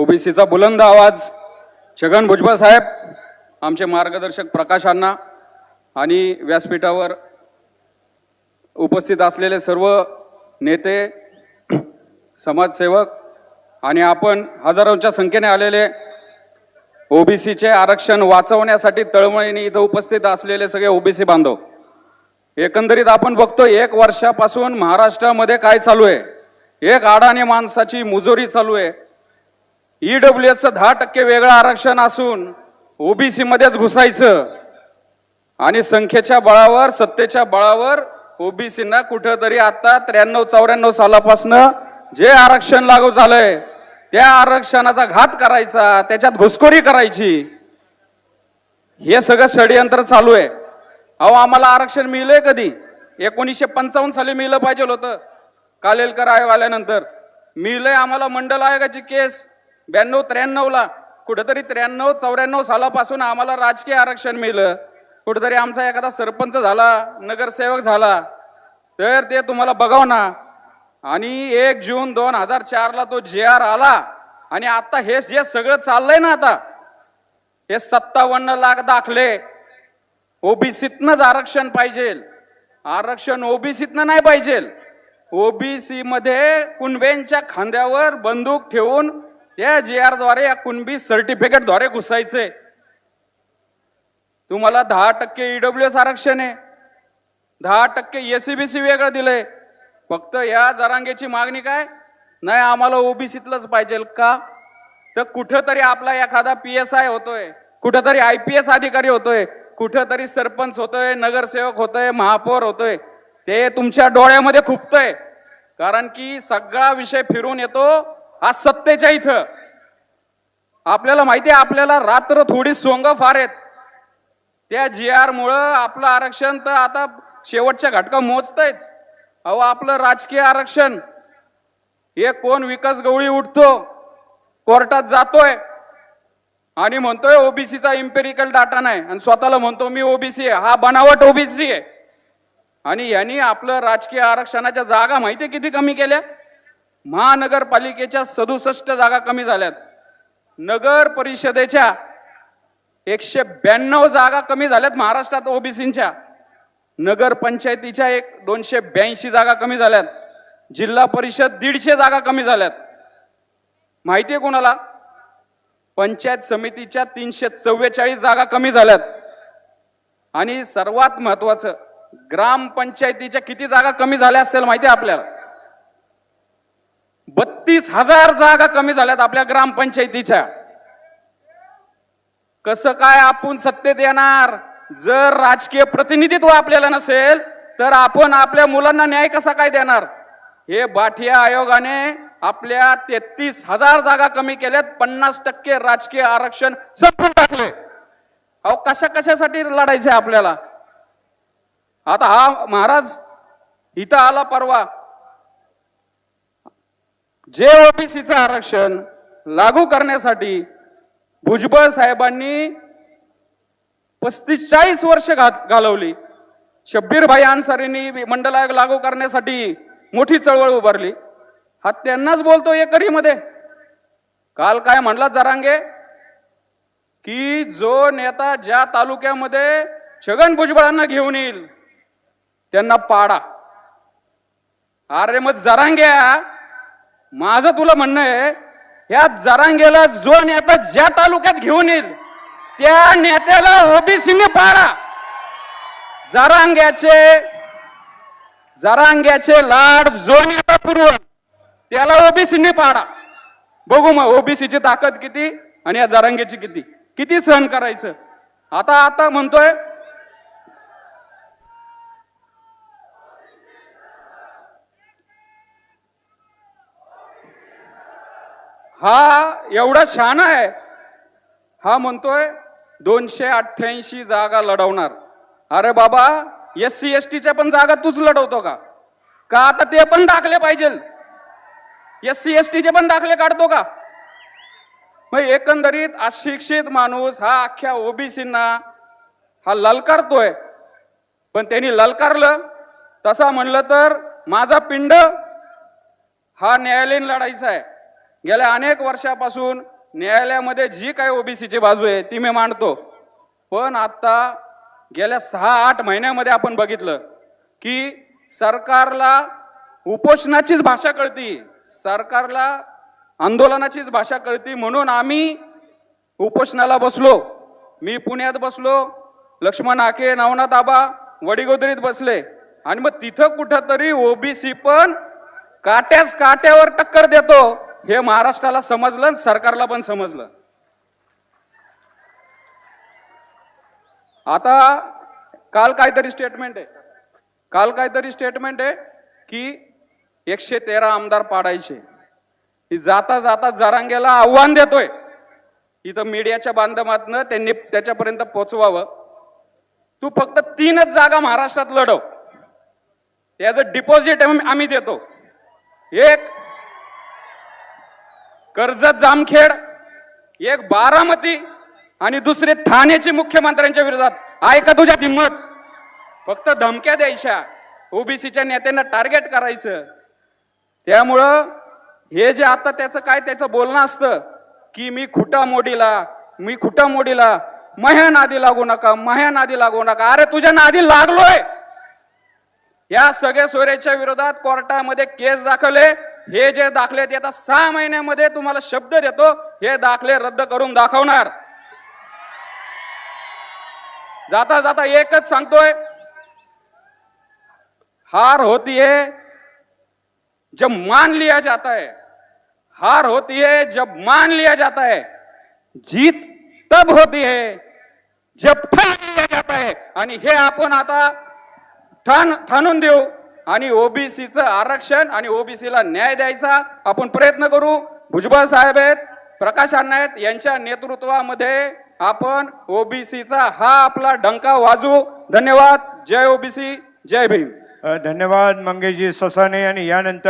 ओबीसीचा बुलंद आवाज छगन भुजबळ साहेब आमचे मार्गदर्शक प्रकाश अण्णा आणि व्यासपीठावर उपस्थित असलेले सर्व नेते समाजसेवक आणि आपण हजारोंच्या संख्येने आलेले ओबीसीचे आरक्षण वाचवण्यासाठी तळमळीने इथं उपस्थित असलेले सगळे ओबीसी बांधव एकंदरीत आपण बघतो एक वर्षापासून महाराष्ट्रामध्ये काय चालू आहे? एक अडाणी माणसाची मुजोरी चालू आहे. ईडब्ल्यू एसचं दहा टक्के वेगळं आरक्षण असून ओबीसी मध्येच घुसायचं. आणि संख्येच्या बळावर सत्तेच्या बळावर ओबीसीना कुठंतरी आता त्र्याण्णव चौऱ्याण्णव सालापासनं जे आरक्षण लागू झालंय त्या आरक्षणाचा घात करायचा त्याच्यात घुसखोरी करायची. हे सगळं षडयंत्र चालू आहे. अहो आम्हाला आरक्षण मिळलंय कधी? एकोणीसशे पंचावन्न साली मिळलं पाहिजे होतं. कालेलकर आयोग आल्यानंतर मिळलंय आम्हाला मंडल आयोगाची केस. ब्याण्णव त्र्याण्णवला कुठेतरी त्र्याण्णव चौऱ्याण्णव सालापासून आम्हाला राजकीय आरक्षण मिळलं. कुठेतरी आमचा एखादा सरपंच झाला नगरसेवक झाला तर ते तुम्हाला बघाव ना. आणि एक जून दोन हजार चारला तो जे आर आला आणि आता हे जे सगळं चाललंय ना आता हे सत्तावन्न लाख दाखले. ओबीसीतनंच आरक्षण पाहिजे. आरक्षण ओबीसीतनं नाही पाहिजे. ओबीसी मध्ये कुणबेंच्या खांद्यावर बंदूक ठेवून त्या जी आरद्वारे या कुणबी सर्टिफिकेटद्वारे घुसायचे. तुम्हाला दहा टक्के ईडब्ल्यू एस आरक्षण आहे. दहा टक्के एसीबीसी वेगळं दिलंय. फक्त या जरांगेची मागणी काय? नाही आम्हाला ओबीसीतलंच पाहिजे का? तर कुठंतरी आपला एखादा पी एस आय होतोय. कुठंतरी आय पी एस अधिकारी होतोय. कुठंतरी सरपंच होतोय नगरसेवक होतोय महापौर होतोय. ते तुमच्या डोळ्यामध्ये खुपतंय. कारण की सगळा विषय फिरून येतो. आज सत्तेच्या इथं. आपल्याला माहिती आहे आपल्याला रात्र थोडी सोंग फार आहेत. त्या जी आर मुळं आपलं आरक्षण तर आता शेवटच्या घटका मोजतयच. अहो आपलं राजकीय आरक्षण. हे कोण विकास गवळी उठतो? कोर्टात जातोय. आणि म्हणतोय ओबीसीचा इम्पेरिकल डाटा नाही. आणि स्वतःला म्हणतो मी ओबीसी आहे. हा बनावट ओबीसी आहे. आणि यांनी आपलं राजकीय आरक्षणाच्या जागा माहिती आहे किती कमी केल्या? महानगरपालिकेच्या सदुसष्ट जागा कमी झाल्यात. नगर परिषदेच्या एकशे ब्याण्णव जागा कमी झाल्यात महाराष्ट्रात ओबीसीच्या. नगर पंचायतीच्या एक दोनशे ब्याऐंशी जागा कमी झाल्यात. जिल्हा परिषद दीडशे जागा कमी झाल्यात. माहिती आहे कोणाला? पंचायत समितीच्या तीनशे चव्वेचाळीस जागा कमी झाल्यात. आणि सर्वात महत्वाचं ग्रामपंचायतीच्या किती जागा कमी झाल्या असतील माहिती आहे आपल्याला? बत्तीस हजार जागा कमी झाल्यात आपल्या ग्रामपंचायतीच्या. कसं काय आपण सत्तेत येणार? जर राजकीय प्रतिनिधित्व आपल्याला नसेल तर आपण आपल्या मुलांना न्याय कसा काय देणार? हे बाठिया आयोगाने आपल्या तेहतीस हजार जागा कमी केल्यात पन्नास टक्के राजकीय आरक्षण संपून टाकले. अहो कशा कशासाठी लढायचंय आपल्याला? आता हा महाराज इथं आला परवा. जे ओबीसीचं आरक्षण लागू करण्यासाठी भुजबळ साहेबांनी पस्तीस चाळीस वर्ष घात घालवली. शब्बीरभाई अन्सारींनी मंडल आयोग लागू करण्यासाठी मोठी चळवळ उभारली. हा त्यांनाच बोलतो एकरीमध्ये. काल काय म्हणला जरांगे? की जो नेता ज्या तालुक्यामध्ये छगन भुजबळांना घेऊन येईल त्यांना पाडा. अरे मग जरांग्या माझं तुला म्हणणं आहे या जरांगेला जो नेता ज्या तालुक्यात घेऊन येईल त्या नेत्याला ओबीसीने पाडा. जरांग्याचे जरांग्याचे लाड जो नेता पुरवण त्याला ओबीसीने पाडा. बघू मग ओबीसीची ताकद किती आणि या जरांगेची किती. किती सहन करायचं? आता आता म्हणतोय हा एवढा शहाणा आहे. हा म्हणतोय दोनशे अठ्ठ्याऐंशी जागा लढवणार. अरे बाबा एस सी एस टीच्या पण जागा तूच लढवतो का? का आता ते पण दाखले पाहिजे? एस सी एस टीचे पण दाखले काढतो का? मग एकंदरीत अशिक्षित माणूस हा अख्ख्या ओबीसींना हा ललकारतोय. पण त्यांनी ललकारलं. तसा म्हणलं तर माझा पिंड हा न्यायालयीन लढायचा आहे. गेल्या अनेक वर्षापासून न्यायालयामध्ये जी काही ओबीसीची बाजू आहे ती मी मांडतो. पण आत्ता गेल्या सहा आठ महिन्यामध्ये आपण बघितलं की सरकारला उपोषणाचीच भाषा कळती. सरकारला आंदोलनाचीच भाषा कळती. म्हणून आम्ही उपोषणाला बसलो. मी पुण्यात बसलो. लक्ष्मण आके नवनाथ आबा वडीगोदरीत बसले. आणि मग तिथं कुठंतरी ओबीसी पण काट्याच काट्यावर टक्कर देतो. हे महाराष्ट्राला समजलं आणि सरकारला पण समजलं. आता काल काहीतरी स्टेटमेंट आहे. काल काहीतरी स्टेटमेंट आहे की एकशे तेरा आमदार पाडायचे. जाता जाता जरांगेला आव्हान देतोय. इथं मीडियाच्या माध्यमातून त्यांनी त्याच्यापर्यंत पोचवावं. तू फक्त तीनच जागा महाराष्ट्रात लढव. त्याचं डिपॉझिट आम्ही देतो. एक कर्जत जामखेड एक बारामती आणि दुसरे ठाण्याची मुख्यमंत्र्यांच्या विरोधात. आहे का तुझ्या हिंमत? फक्त धमक्या द्यायच्या. ओबीसीच्या नेत्यांना टार्गेट करायचं. त्यामुळं हे जे आता त्याचं काय त्याचं बोलणं असतं की मी खुटा मोडीला मी खुटा मोडीला मह्या नादी लागू नका मह्या नादी लागू नका. अरे तुझ्या नादी लागलोय! या सगळ्या सोयऱ्याच्या विरोधात कोर्टामध्ये केस दाखवले हे जे दाखले ते आता सहा महिन्यामध्ये तुम्हाला शब्द देतो हे दाखले रद्द करून दाखवणार. जाता जाता एकच सांगतोय हार होती है जब मान लिया जाता है हार होती है जब मान लिया जाता है जीत तब होती है जब ठान लिया जाता है. आणि हे आपण आता ठाण ठाणून देऊ. आणि ओबीसीचं आरक्षण आणि ओबीसीला न्याय द्यायचा आपण प्रयत्न करू. भुजबळ साहेब आहेत प्रकाश अण्णा आहेत यांच्या नेतृत्वामध्ये आपण ओबीसीचा हा आपला डंका वाजवू. धन्यवाद. जय ओबीसी जय भीम. धन्यवाद मंगेशजी ससाने आणि यानंतर